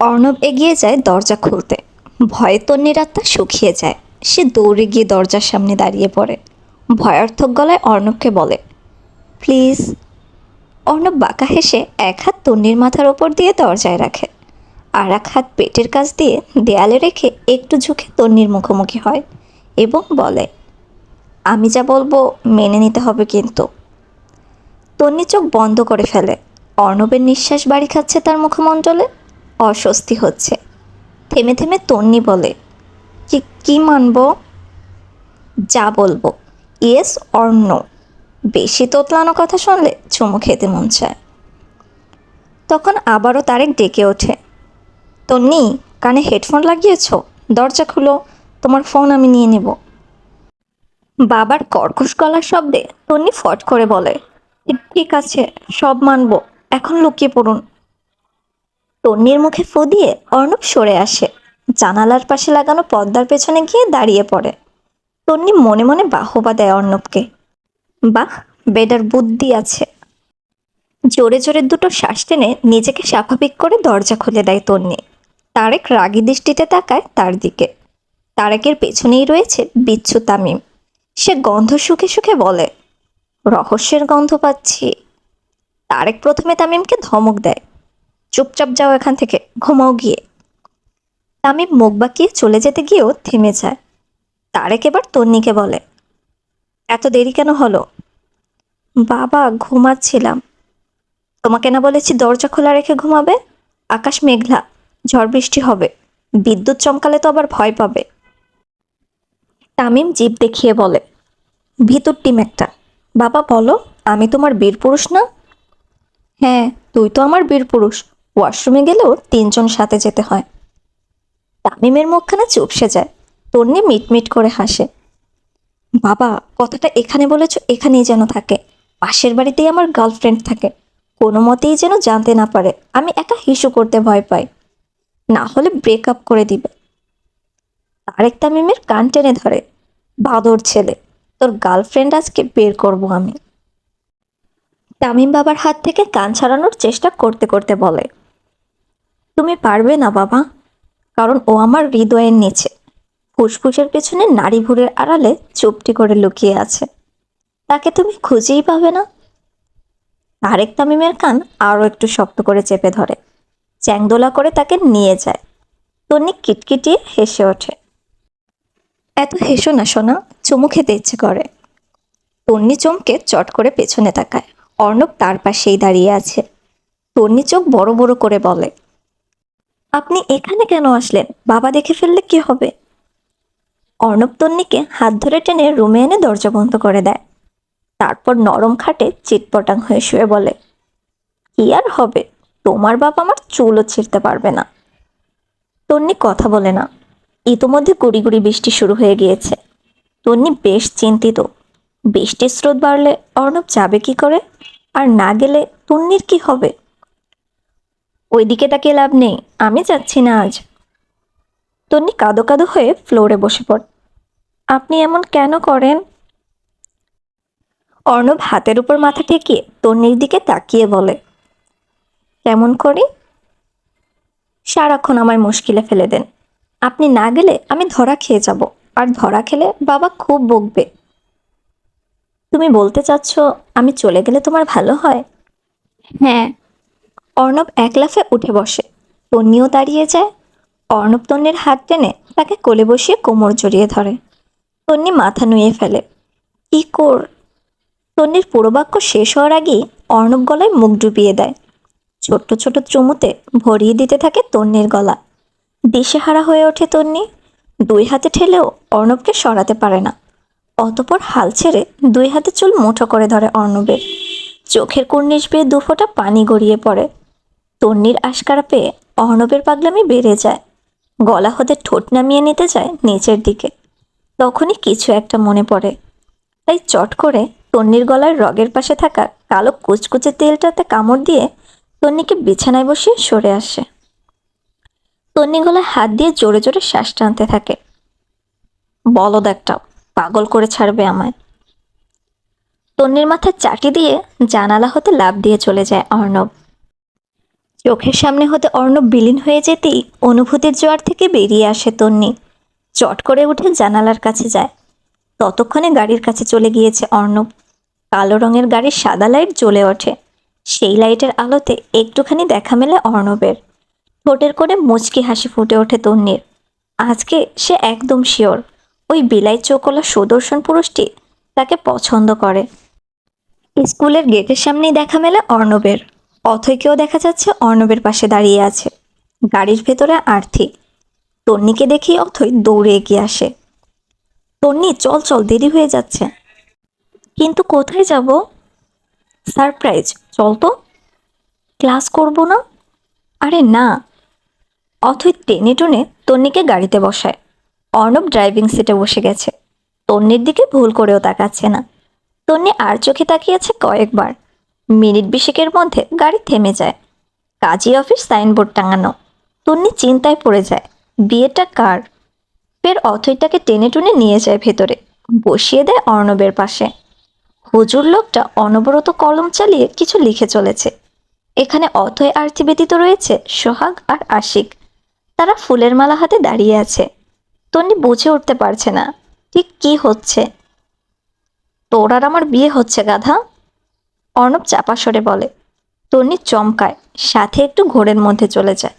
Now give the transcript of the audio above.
অর্ণব এগিয়ে যায় দরজা খুলতে। ভয়ে তন্নির আত্মা শুকিয়ে যায়। সে দৌড়ে গিয়ে দরজার সামনে দাঁড়িয়ে পড়ে। ভয়ার্থক গলায় অর্ণবকে বলে, প্লিজ। অর্ণব বাঁকা হেসে এক হাত তন্নির মাথার ওপর দিয়ে দরজায় রাখে। আর এক হাত পেটের কাছ দিয়ে দেয়ালে রেখে একটু ঝুঁকে তন্নির মুখোমুখি হয় এবং বলে, আমি যা বলব মেনে নিতে হবে কিন্তু। তন্নি চোখ বন্ধ করে ফেলে। অর্ণবের নিঃশ্বাস বাড়ি খাচ্ছে তার মুখমণ্ডলে। অস্বস্তি হচ্ছে। থেমে থেমে তন্নি বলে, কি কি মানব? যা বলব। Yes or no. বেশি তোতলানো কথা শুনলে চুমু খেতে মন চায়। তখন আবারও তারেক ডেকে ওঠে। তন্নি, কানে হেডফোন লাগিয়েছ? দরজা খুলো, তোমার ফোন আমি নিয়ে নেব। বাবার কর্কশ গলার শব্দে তন্নি ফট করে বলে, ঠিক আছে, সব মানব, এখন লুকিয়ে পড়ুন। তন্নির মুখে ফু দিয়ে অর্ণব সরে আসে। জানালার পাশে লাগানো পর্দার পেছনে গিয়ে দাঁড়িয়ে পড়ে। তন্নি মনে মনে বাহবা দেয় অর্ণবকে। বাহ, বেডার বুদ্ধি আছে। জোরে জোরে দুটো শ্বাস টেনে নিজেকে স্বাভাবিক করে দরজা খুলে দেয় তন্নি তারেক রাগী দৃষ্টিতে তাকায় তার দিকে। তারেকের পেছনেই রয়েছে বিচ্ছু তামিম। সে গন্ধ সুখে সুখে বলে, রহস্যের গন্ধ পাচ্ছি। তারেক প্রথমে তামিমকে ধমক দেয়। চুপচাপ যাও এখান থেকে, ঘুমাও গিয়ে। তামিম মুখ বাঁকিয়ে চলে যেতে গিয়েও থেমে যায়। তারেক এবার তন্নিকে বলে, এত দেরি কেন হলো? বাবা, ঘুমাচ্ছিলাম। তোমাকে না বলেছি দরজা খোলা রেখে ঘুমাবে? আকাশ মেঘলা, ঝড় বৃষ্টি হবে, বিদ্যুৎ চমকালে তো আবার ভয় পাবে। তামিম জিভ দেখিয়ে বলে, ভিতর টিম একটা। বাবা, বলো, আমি তোমার বীর পুরুষ না? হ্যাঁ তুই তো আমার বীর পুরুষ ওয়াশরুমে গেলেও তিনজন সাথে যেতে হয়। তামিমের মুখখানা চুপসে যায়। তন্নি মিটমিট করে হাসে। বাবা, কথাটা এখানে বলেছ, এখানেই যেন থাকে। পাশের বাড়িতেই আমার গার্লফ্রেন্ড থাকে। কোনো মতেই যেন জানতে না পারে। আমি একা হিসু করতে ভয় পাই। না হলে ব্রেকআপ করে দিবে। তারেক তামিমের কান টেনে ধরে। বাদর ছেলে, তোর গার্লফ্রেন্ড আজকে বের করব আমি। তামিম বাবার হাত থেকে কান ছাড়ানোর চেষ্টা করতে করতে বলে। তুমি পারবে না, বাবা। কারণ ও আমার হৃদয়ের নিচে। ফুসফুসের পেছনে নারী ভুরের আড়ালে চুপটি করে লুকিয়ে আছে। তাকে তুমি খুঁজেই পাবে না। আরেক তামিমের কান আরও একটু শক্ত করে চেপে ধরে। চ্যাংদোলা করে তাকে নিয়ে যায়। তন্নি কিটকিটিয়ে হেসে ওঠে। এত হেসো না শোনা চুমু খেতে ইচ্ছে করে। তন্নি চমকে চট করে পেছনে তাকায়। অর্ণব তার পাশেই দাঁড়িয়ে আছে। তন্নি চোখ বড় বড় করে বলে আপনি এখানে কেন আসলেন? বাবা দেখে ফেললে কি হবে? অর্ণব তন্নিকে হাত ধরে টেনে রুমে এনে দরজা বন্ধ করে দেয়। তারপর নরম খাটে চিটপটাং হয়ে শুয়ে বলে, কি আর হবে? তোমার বাবা আমার চুলও ছিঁড়তে পারবে না। তন্নি কথা বলে না। ইতোমধ্যে গুড়ি গুড়ি বৃষ্টি শুরু হয়ে গিয়েছে। তন্নি বেশ চিন্তিত। বৃষ্টির স্রোত বাড়লে অর্ণব যাবে কি করে? আর না গেলে তন্নির কি হবে? ওইদিকে তাকে লাভ নেই, আমি যাচ্ছি না আজ। তন্নি কাদো কাদো হয়ে ফ্লোরে বসে পড়ে। আপনি এমন কেন করেন? অর্ণব হাতের উপর মাথা ঠেকিয়ে তন্নির দিকে তাকিয়ে বলে, কেমন করি? সারাক্ষণ আমায় মুশকিলে ফেলে দেন। আপনি না গেলে আমি ধরা খেয়ে যাব, আর ধরা খেলে বাবা খুব বকবে। তুমি বলতে চাচ্ছ আমি চলে গেলে তোমার ভালো হয়? হ্যাঁ অর্ণব এক লাফে উঠে বসে। তন্নিও দাঁড়িয়ে যায়। অর্ণব তন্নির হাত টেনে তাকে কোলে বসিয়ে কোমর জড়িয়ে ধরে। তন্নি মাথা নুয়ে ফেলে। কি কর? তন্নির পুরো বাক্য শেষ হওয়ার আগেই অর্ণব গলায় মুখ ডুবিয়ে দেয়। ছোট্ট ছোট চুমুতে ভরিয়ে দিতে থাকে তন্নির গলা। দিশেহারা হয়ে ওঠে তন্নি। দুই হাতে ঠেলেও অর্ণবকে সরাতে পারে না। অতপর হাল ছেড়ে দুই হাতে চুল মুঠো করে ধরে অর্ণবের। চোখের কুর্নিশ বেয়ে দুফোঁটা পানি গড়িয়ে পড়ে। তন্নির আশকারা পেয়ে অর্ণবের পাগলামি বেড়ে যায়। গলা হতে ঠোঁট নামিয়ে নিতে যায় নিচের দিকে। তখনই কিছু একটা মনে পড়ে। তাই চট করে তন্নির গলার রগের পাশে থাকা কালো কুচকুচে তেলটাতে কামড় দিয়ে তন্নিকে বিছানায় বসিয়ে সরে আসে। তন্নি গলায় হাত দিয়ে জোরে জোরে শ্বাস টানতে থাকে। বলদ একটা, পাগল করে ছাড়বে আমায়। তন্নির মাথায় চাটি দিয়ে জানালা হতে লাভ দিয়ে চলে যায় অর্ণব। চোখের সামনে হতে অর্ণব বিলীন হয়ে যেতেই অনুভূতির জোয়ার থেকে বেরিয়ে আসে তন্নি। চট করে উঠে জানালার কাছে যায়। ততক্ষণে গাড়ির কাছে চলে গিয়েছে অর্ণব। কালো রঙের গাড়ির সাদা লাইট জ্বলে ওঠে। সেই লাইটের আলোতে একটুখানি দেখা মেলে অর্ণবের। ঠোঁটের করে মুচকি হাসি ফুটে ওঠে তন্নির। আজকে সে একদম শিওর, ওই বিলাই চোখলা সুদর্শন পুরুষটি তাকে পছন্দ করে। স্কুলের গেটের সামনেই দেখা মেলে অর্ণবের। অথৈকেও দেখা যাচ্ছে অর্ণবের পাশে দাঁড়িয়ে আছে। গাড়ির ভেতরে আর্থি তন্নিকে দেখেই অথৈ দৌড়ে এগিয়ে আসে। তন্নি, চল চল, দেরি হয়ে যাচ্ছে। কিন্তু কোথায় যাব? সারপ্রাইজ, চল তো। ক্লাস করব না? আরে না। অথৈ টেনে টুনে তন্নিকে গাড়িতে বসায়। অর্ণব ড্রাইভিং সিটে বসে গেছে। তন্নির দিকে ভুল করেও তাকাচ্ছে না। তন্নি আর চোখে তাকিয়েছে কয়েকবার। মিনিট বিশেকের মধ্যে গাড়ি থেমে যায়। কাজী অফিস সাইনবোর্ড টাঙানো। তন্নি চিন্তায় পড়ে যায়, বিয়েটা কার? ফের অথৈটাকে টেনে টুনে নিয়ে যায় ভেতরে, বসিয়ে দেয় অর্ণবের পাশে। হুজুর লোকটা অনবরত কলম চালিয়ে কিছু লিখে চলেছে। এখানে অথৈ আর্থি ব্যতীত রয়েছে সোহাগ আর আশিক। তারা ফুলের মালা হাতে দাঁড়িয়ে আছে। তন্নি বুঝে উঠতে পারছে না, ঠিক কি হচ্ছে? তোর আর আমার বিয়ে হচ্ছে গাধা? অর্ণব চাপা সরে বলে তন্নি চমকায় সাথে একটু ঘোরের মধ্যে চলে যায়।